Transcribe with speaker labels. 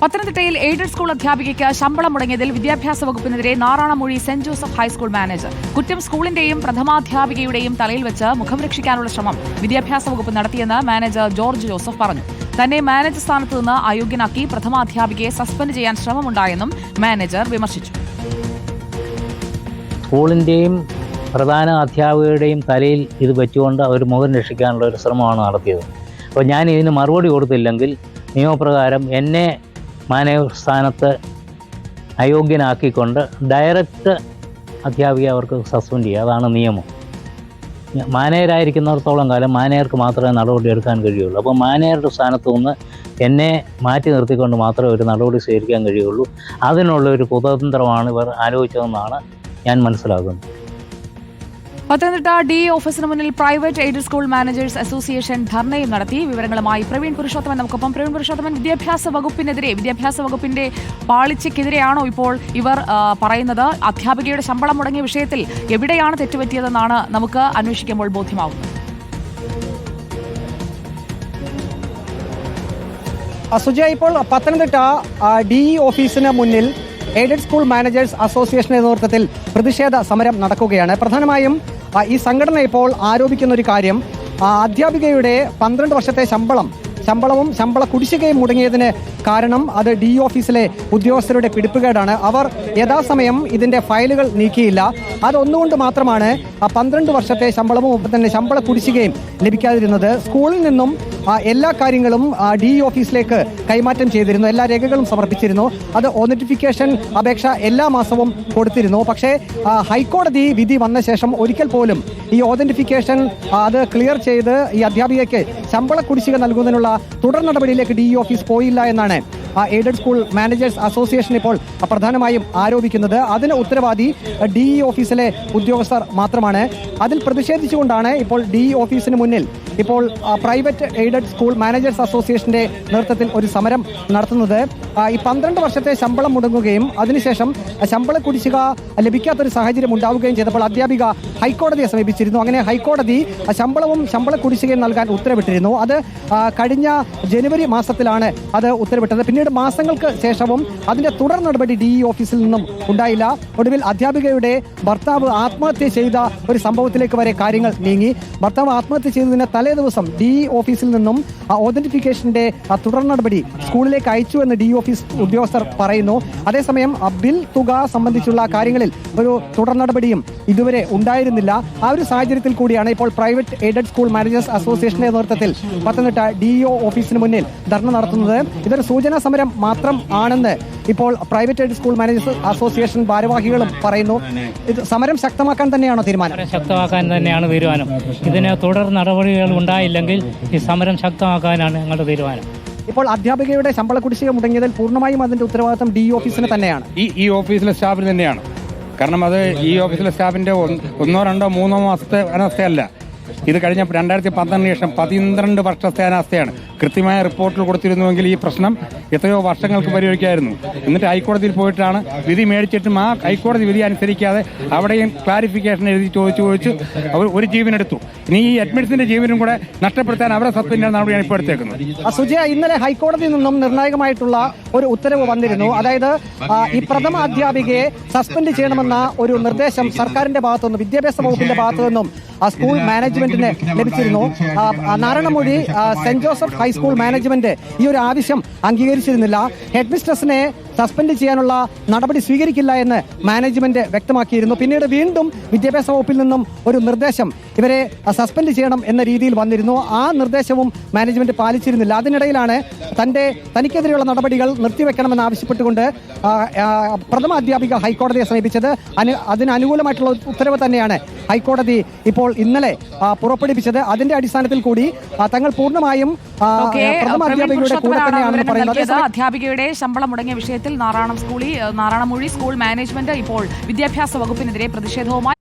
Speaker 1: പത്തനംതിട്ടയിൽ aided school അധ്യാപികയ്ക്ക് ശമ്പളം മുടങ്ങിയതിൽ വിദ്യാഭ്യാസ വകുപ്പിനെതിരെ Naranamoozhi saint Joseph high school manager. കുറ്റം സ്കൂളിന്റെയും പ്രഥമാധ്യാപികയുടെയും തലയിൽ വെച്ച് മുഖം രക്ഷിക്കാനുള്ള ശ്രമം വിദ്യാഭ്യാസ വകുപ്പ് നടത്തിയെന്ന് മാനേജർ ജോർജ് ജോസഫ് പറഞ്ഞു. തന്നെ മാനേജർ സ്ഥാനത്ത് നിന്ന് അയോഗ്യനാക്കി പ്രഥമാധ്യാപികയെ സസ്പെൻഡ് ചെയ്യാൻ ശ്രമമുണ്ടായെന്നും മാനേജർ വിമർശിച്ചു.
Speaker 2: സ്കൂളിന്റെയും പ്രധാന അധ്യാപകരുടെയും തലയിൽ ഇത് വെച്ചുകൊണ്ട് അവർ മുഖം രക്ഷിക്കാനുള്ള ഒരു ശ്രമമാണ് നടത്തിയത്. അപ്പോൾ ഞാൻ ഇതിന് മറുപടി കൊടുത്തില്ലെങ്കിൽ നിയമപ്രകാരം എന്നെ മാനേജർ സ്ഥാനത്ത് അയോഗ്യനാക്കിക്കൊണ്ട് ഡയറക്റ്റ് അധ്യാപിക അവർക്ക് സസ്പെൻഡ് ചെയ്യുക. അതാണ് നിയമം. മാനേജരായിരിക്കുന്നിടത്തോളം കാലം മാനേജർക്ക് മാത്രമേ നടപടി എടുക്കാൻ കഴിയുള്ളൂ. അപ്പോൾ മാനേജറുടെ സ്ഥാനത്ത് നിന്ന് എന്നെ മാറ്റി നിർത്തിക്കൊണ്ട് മാത്രമേ ഒരു നടപടി സ്വീകരിക്കാൻ കഴിയുള്ളൂ. അതിനുള്ള ഒരു കുതന്ത്രമാണ് ഇവർ ആലോചിച്ചതെന്നാണ് ഞാൻ മനസ്സിലാക്കുന്നത്.
Speaker 1: പത്തനംതിട്ട ഡി ഓഫീസിന് മുന്നിൽ private aided school managers association ധർണയും നടത്തി. വിവരങ്ങളുമായി പ്രവീൺ പുരുഷോത്തമൻ നമുക്കൊപ്പം. പ്രവീൺ പുരുഷോത്തമൻ വിദ്യാഭ്യാസ വകുപ്പിനെതിരെ വിദ്യാഭ്യാസ വകുപ്പിന്റെ പാളിച്ചയ്ക്കെതിരെയാണോ ഇപ്പോൾ ഇവർ പറയുന്നത്? അധ്യാപികയുടെ ശമ്പളം മുടങ്ങിയ വിഷയത്തിൽ എവിടെയാണ് തെറ്റുപറ്റിയതെന്നാണ് നമുക്ക് അന്വേഷിക്കുമ്പോൾ ബോധ്യമാവുന്നത്.
Speaker 3: സുജയ ഇപ്പോൾ പത്തനംതിട്ട ഡി ഓഫീസിന് മുന്നിൽ എയ്ഡഡ് സ്കൂൾ മാനേജേഴ്സ് അസോസിയേഷൻ നേതൃത്വത്തിൽ പ്രതിഷേധ സമരം നടക്കുകയാണ്. പ്രധാനമായും ഈ സംഘടന ഇപ്പോൾ ആരോപിക്കുന്ന ഒരു കാര്യം അധ്യാപികയുടെ പന്ത്രണ്ട് വർഷത്തെ ശമ്പളം ശമ്പളവും ശമ്പള കുടിശ്ശികയും മുടങ്ങിയതിന് കാരണം അത് ഡി ഓഫീസിലെ ഉദ്യോഗസ്ഥരുടെ പിടിപ്പുകേടാണ്. അവർ യഥാസമയം ഇതിന്റെ ഫയലുകൾ നീക്കിയില്ല. അതൊന്നുകൊണ്ട് മാത്രമാണ് പന്ത്രണ്ട് വർഷത്തെ ശമ്പളവും ഒപ്പം തന്നെ ശമ്പള കുടിശ്ശികയും ലഭിക്കാതിരുന്നത്. സ്കൂളിൽ നിന്നും എല്ലാ കാര്യങ്ങളും ഡി ഓഫീസിലേക്ക് കൈമാറ്റം ചെയ്തിരുന്നു. എല്ലാ രേഖകളും സമർപ്പിച്ചിരുന്നു. അത് ഓണിറ്റിഫിക്കേഷൻ അപേക്ഷ എല്ലാ മാസവും കൊടുത്തിരുന്നു. പക്ഷേ ഹൈക്കോടതി വിധി വന്ന ശേഷം ഒരിക്കൽ പോലും ഈ ഓതന്റിഫിക്കേഷൻ അത് ക്ലിയർ ചെയ്ത് ഈ അധ്യാപികയ്ക്ക് ശമ്പള കുടിശ്ശിക നൽകുന്നതിനുള്ള തുടർ നടപടിയിലേക്ക് ഡി ഓഫീസ് പോയില്ല എന്നാണ് ആ എയ്ഡഡ് സ്കൂൾ മാനേജേഴ്സ് അസോസിയേഷൻ ഇപ്പോൾ പ്രധാനമായും ആരോപിക്കുന്നത്. അതിന് ഉത്തരവാദി ഡി ഇ ഓഫീസിലെ ഉദ്യോഗസ്ഥർ മാത്രമാണ്. അതിൽ പ്രതിഷേധിച്ചുകൊണ്ടാണ് ഇപ്പോൾ ഡി ഇ ഓഫീസിന് മുന്നിൽ ഇപ്പോൾ പ്രൈവറ്റ് എയ്ഡഡ് സ്കൂൾ മാനേജേഴ്സ് അസോസിയേഷന്റെ നേതൃത്വത്തിൽ ഒരു സമരം നടത്തുന്നത്. ഈ പന്ത്രണ്ട് വർഷത്തെ ശമ്പളം മുടങ്ങുകയും അതിനുശേഷം ശമ്പള കുടിശ്ശിക ലഭിക്കാത്തൊരു സാഹചര്യം ഉണ്ടാവുകയും ചെയ്തപ്പോൾ അധ്യാപിക ഹൈക്കോടതിയെ സമീപിച്ചിരുന്നു. അങ്ങനെ ഹൈക്കോടതി ശമ്പളവും ശമ്പള കുടിശ്ശികയും നൽകാൻ ഉത്തരവിട്ടിരുന്നു. അത് കഴിഞ്ഞ ജനുവരി മാസത്തിലാണ് അത് ഉത്തരവിട്ടത്. പിന്നീട് മാസങ്ങൾക്ക് ശേഷവും അതിന്റെ തുടർ നടപടി ഡി ഓഫീസിൽ നിന്നും ഉണ്ടായില്ല. ഒടുവിൽ അധ്യാപികയുടെ ഭർത്താവ് ആത്മഹത്യ ചെയ്ത ഒരു സംഭവത്തിലേക്ക് വരെ കാര്യങ്ങൾ നീങ്ങി. ഭർത്താവ് ആത്മഹത്യ ചെയ്തതിന് തലേ ദിവസം ഡി ഇ ഓഫീസിൽ നിന്നും ഓതന്റിഫിക്കേഷന്റെ തുടർ നടപടി സ്കൂളിലേക്ക് അയച്ചു എന്ന് ഡി ഓഫീസ് ഉദ്യോഗസ്ഥർ പറയുന്നു. അതേസമയം ബിൽ തുക സംബന്ധിച്ചുള്ള കാര്യങ്ങളിൽ ഒരു തുടർ നടപടിയും ഇതുവരെ ഉണ്ടായിരുന്നില്ല. ആ ഒരു സാഹചര്യത്തിൽ കൂടിയാണ് ഇപ്പോൾ പ്രൈവറ്റ് എയ്ഡഡ് സ്കൂൾ മാനേജേഴ്സ് അസോസിയേഷന്റെ നേതൃത്വത്തിൽ പത്തനംതിട്ട ഡി ഒ ഓഫീസിന് മുന്നിൽ ധർണ നടത്തുന്നത്. ഇതൊരു സൂചനാ സമരം മാത്രം ആണെന്ന് ഇപ്പോൾ private aid school managers association ഭാരവാഹികളും പറയുന്നു. ഇത് സമരം ശക്തമാക്കാൻ തന്നെയാണോ തീരുമാനം?
Speaker 4: ശക്തമാക്കാൻ തന്നെയാണ് തീരുമാനം. ഇതിന് തുടർ നടപടികൾ ഉണ്ടായില്ലെങ്കിൽ ഈ സമരം ശക്തമാക്കാനാണ് ഞങ്ങളുടെ തീരുമാനം.
Speaker 3: ഇപ്പോൾ അധ്യാപികയുടെ ശമ്പള കുടിശ്ശിക മുടങ്ങിയതിൽ പൂർണമായും അതിന്റെ ഉത്തരവാദിത്തം ഡി ഓഫീസിന് തന്നെയാണ്.
Speaker 5: ഈ ഈ ഓഫീസിലെ സ്റ്റാഫിന് തന്നെയാണ്. കാരണം അത് ഈ ഓഫീസിലെ സ്റ്റാഫിന്റെ ഒന്ന് രണ്ടോ മൂന്നോ മാസത്തെ അനാസ്ഥയല്ല. ഇത് കഴിഞ്ഞ രണ്ടായിരത്തി പന്ത്രണ്ടിന് ശേഷം പതിന്ത്രണ്ട് വർഷ സ്ഥാനാസ്ഥയാണ് കൃത്യമായ റിപ്പോർട്ടിൽ കൊടുത്തിരുന്നുവെങ്കിൽ ഈ പ്രശ്നം എത്രയോ വർഷങ്ങൾക്ക് പരിഹരിക്കായിരുന്നു. എന്നിട്ട് ഹൈക്കോടതിയിൽ പോയിട്ടാണ് വിധി മേടിച്ചിട്ടും ആ ഹൈക്കോടതി വിധി അനുസരിക്കാതെ അവിടെയും ക്ലാരിഫിക്കേഷൻ എഴുതി ചോദിച്ചു ചോദിച്ചു അവർ ഒരു ജീവനെടുത്തു. ഇനി ഈ അഡ്മിറ്റ്സിന്റെ ജീവനും കൂടെ നഷ്ടപ്പെടുത്താൻ അവരെ സസ്പെൻഡ് നടപടിയാണ് ഇപ്പോൾ എടുത്തേക്കുന്നത്.
Speaker 3: ഇന്നലെ ഹൈക്കോടതിയിൽ നിന്നും നിർണായകമായിട്ടുള്ള ഒരു ഉത്തരവ് വന്നിരുന്നു. അതായത് ഈ പ്രഥമ അധ്യാപികയെ സസ്പെൻഡ് ചെയ്യണമെന്ന ഒരു നിർദ്ദേശം സർക്കാരിന്റെ ഭാഗത്തുനിന്നും വിദ്യാഭ്യാസ വകുപ്പിന്റെ ഭാഗത്തു നിന്നും സ്കൂൾ മാനേജ്മെന്റിന് ലഭിച്ചിരുന്നു. Narayanamozhi saint Joseph high school management ഈ ഒരു ആവശ്യം അംഗീകരിച്ചിരുന്നില്ല. ഹെഡ് മിസ്ട്രസിനെ സസ്പെൻഡ് ചെയ്യാനുള്ള നടപടി സ്വീകരിക്കില്ല എന്ന് മാനേജ്മെന്റ് വ്യക്തമാക്കിയിരുന്നു. പിന്നീട് വീണ്ടും വിദ്യാഭ്യാസ വകുപ്പിൽ നിന്നും ഒരു നിർദ്ദേശം ഇവരെ സസ്പെൻഡ് ചെയ്യണം എന്ന രീതിയിൽ വന്നിരുന്നു. ആ നിർദ്ദേശവും മാനേജ്മെന്റ് പാലിച്ചിരുന്നില്ല. അതിനിടയിലാണ് തന്റെ തനിക്കെതിരെയുള്ള നടപടികൾ നിർത്തിവെക്കണമെന്ന് ആവശ്യപ്പെട്ടുകൊണ്ട് പ്രഥമ അധ്യാപിക ഹൈക്കോടതിയെ സമീപിച്ചത്. അനു- അതിന് അനുകൂലമായിട്ടുള്ള ഉത്തരവ് തന്നെയാണ് ഹൈക്കോടതി ഇപ്പോൾ ഇന്നലെ പുറപ്പെടുവിച്ചത്. അതിന്റെ അടിസ്ഥാനത്തിൽ കൂടി തങ്ങൾ
Speaker 1: പൂർണമായും
Speaker 3: അധ്യാപികയുടെ
Speaker 1: ശമ്പളം മുടങ്ങിയ വിഷയത്തിൽ നാറാണം സ്കൂളി നാറാണമൊഴി സ്കൂൾ മാനേജ്മെന്റ് ഇപ്പോൾ വിദ്യാഭ്യാസ വകുപ്പിനെതിരെ പ്രതിഷേധവുമായി